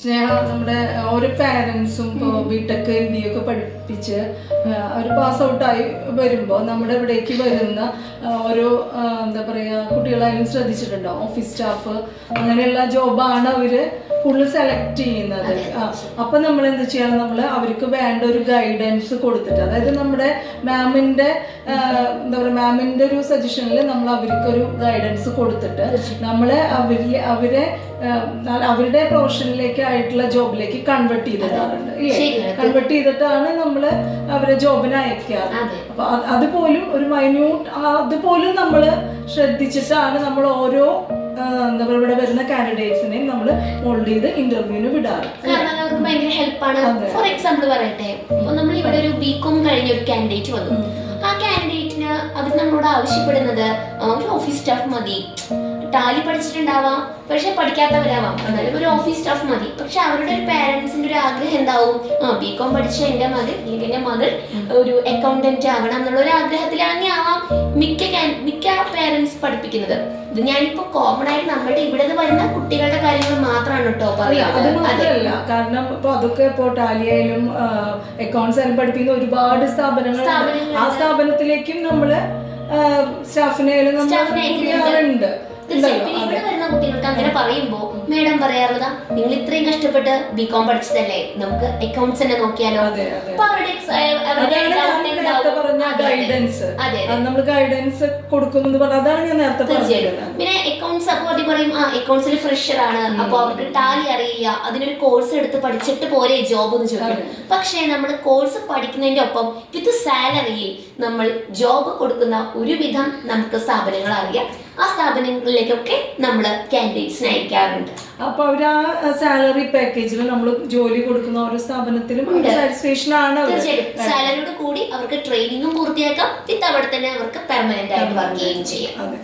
സ്നേഹ നമ്മുടെ ഓരോ പാരൻസും ഇപ്പോൾ ബിടെക് എം ബി ഒക്കെ പഠിപ്പിച്ച് അവർ പാസ് ഔട്ടായി വരുമ്പോൾ നമ്മുടെ ഇവിടേക്ക് വരുന്ന ഓരോ എന്താ പറയുക കുട്ടികളായാലും ശ്രദ്ധിച്ചിട്ടുണ്ടോ? ഓഫീസ് സ്റ്റാഫ് അങ്ങനെയുള്ള ജോബാണ് അവർ കൂടുതൽ സെലക്ട് ചെയ്യുന്നത്. അപ്പം അപ്പൊ നമ്മൾ എന്ത് ചെയ്യണം? നമ്മൾ അവർക്ക് വേണ്ട ഒരു ഗൈഡൻസ് കൊടുത്തിട്ട് അതായത് നമ്മുടെ മാമിന്റെ എന്താ പറയുക മാമിന്റെ ഒരു സജഷനിൽ നമ്മൾ അവർക്കൊരു ഗൈഡൻസ് കൊടുത്തിട്ട് നമ്മൾ അവരിൽ അവരെ അവരുടെ പ്രൊഫഷനിലേക്ക് ആയിട്ടുള്ള ജോബിലേക്ക് കൺവെർട്ട് ചെയ്തിട്ടാറുണ്ട് ഇല്ലേ? കൺവെർട്ട് ചെയ്തിട്ടാണ് നമ്മൾ അവരെ ജോബിന് അയക്കാറ് അപ്പൊ അതുപോലും ഒരു മൈന്യൂട്ട് അതുപോലും നമ്മൾ ശ്രദ്ധിച്ചിട്ടാണ് നമ്മൾ ഓരോ എന്താ പറയുക ഇവിടെ വരുന്ന കാൻഡിഡേറ്റ്സിനെയും നമ്മൾ മോൾഡ് ചെയ്ത് ഇന്റർവ്യൂവിന് വിടാറ്. കാരണം നമുക്ക് ഭയങ്കര ഹെൽപ്പാണ് അതെ. ഫോർ എക്സാമ്പിൾ പറയട്ടെ ഇവിടെ ഒരു ബികോം കഴിഞ്ഞ ഒരു കാൻഡിഡേറ്റ് വന്നു. ആ കാൻഡിഡേറ്റിന് അവർ നമ്മളോട് ആവശ്യപ്പെടുന്നത് ഒരു ഓഫീസ് സ്റ്റാഫ് മതി. ടാലി പഠിച്ചിട്ടുണ്ടാവാം. പക്ഷെ പഠിക്കാത്തവരാവാം. എന്നാലും ഒരു ഓഫീസ് സ്റ്റാഫ് മതി. പക്ഷെ അവരുടെ ഒരു പാരന്റ്സിന്റെ ഒരു ആഗ്രഹം എന്താവും? ആ ബി കോം പഠിച്ച എന്റെ മകൾ അല്ലെങ്കിൽ എന്റെ മകൾ ഒരു അക്കൗണ്ടന്റ് ആവണം എന്നുള്ള ഒരു ആഗ്രഹത്തിലാണ് ആവാം. മിക്ക മിക്ക പാരന്റ്സ് പഠിപ്പിക്കുന്നത്. ഇത് ഞാനിപ്പോ കോമൺ ആയിട്ട് നമ്മുടെ ഇവിടെ വരുന്ന കുട്ടികളുടെ കാര്യങ്ങൾ മാത്രമാണ് കേട്ടോ പറയുന്നത് കാരണം ഇപ്പൊ അതൊക്കെ ഇപ്പോ ടാലിയായാലും അക്കൗണ്ട്സ് ആയാലും പഠിപ്പിക്കുന്ന ഒരുപാട് സ്ഥാപനങ്ങളുണ്ട്. ആ സ്ഥാപനത്തിലേക്കും നമ്മൾ സ്റ്റാഫിനെ കൂടിയാറുണ്ട് ഇവിടെ വരുന്ന കുട്ടികൾക്ക് അങ്ങനെ പറയുമ്പോ മേഡം പറയാറുള്ളതാ നിങ്ങൾ ഇത്രയും കഷ്ടപ്പെട്ട് ബികോം പഠിച്ചതല്ലേ? നമുക്ക് അക്കൗണ്ട്സ് തന്നെ നോക്കിയാലോ? അപ്പൊ അവരുടെ അവരുടെ നേരത്തെ പറഞ്ഞ. ഗൈഡൻസ് നമ്മൾ ഗൈഡൻസ് കൊടുക്കുന്നു അതാണ് ഞാൻ നേരത്തെ പറഞ്ഞത്. പിന്നെ അക്കൗണ്ട്സ് അപ്പോൾ പറയും ആ അക്കൗണ്ട്സിൽ ഫ്രഷർ ആണ്. അപ്പൊ അവർക്ക് ടാലി അറിയില്ല. അതിനൊരു കോഴ്സ് എടുത്ത് പഠിച്ചിട്ട് പോരെ ജോബ് എന്ന് ചോദിക്കും. പക്ഷേ നമ്മൾ കോഴ്സ് പഠിക്കുന്നതിന്റെ ഒപ്പം വിത്ത് സാലറിയിൽ നമ്മൾ ജോബ് കൊടുക്കുന്ന ഒരുവിധം നമുക്ക് സ്ഥാപനങ്ങൾ അറിയാം. ആ സ്ഥാപനങ്ങളിലേക്കൊക്കെ നമ്മൾ കാൻഡിഡേറ്റ്സിനെ അയക്കാറുണ്ട് അപ്പൊ അവർ ആ സാലറി പാക്കേജിൽ നമ്മൾ ജോലി കൊടുക്കുന്ന ഓരോ സ്ഥാപനത്തിലും. സാറ്റിസ്ഫാക്ഷൻ ആണ് സാലറിയോട് കൂടി അവർക്ക് ട്രെയിനിങ്ങും പൂർത്തിയാക്കാം. വിത്ത് അവിടെ തന്നെ അവർക്ക് പെർമനന്റ് ആയിട്ട് വർക്ക് ചെയ്യുകയും ചെയ്യാം.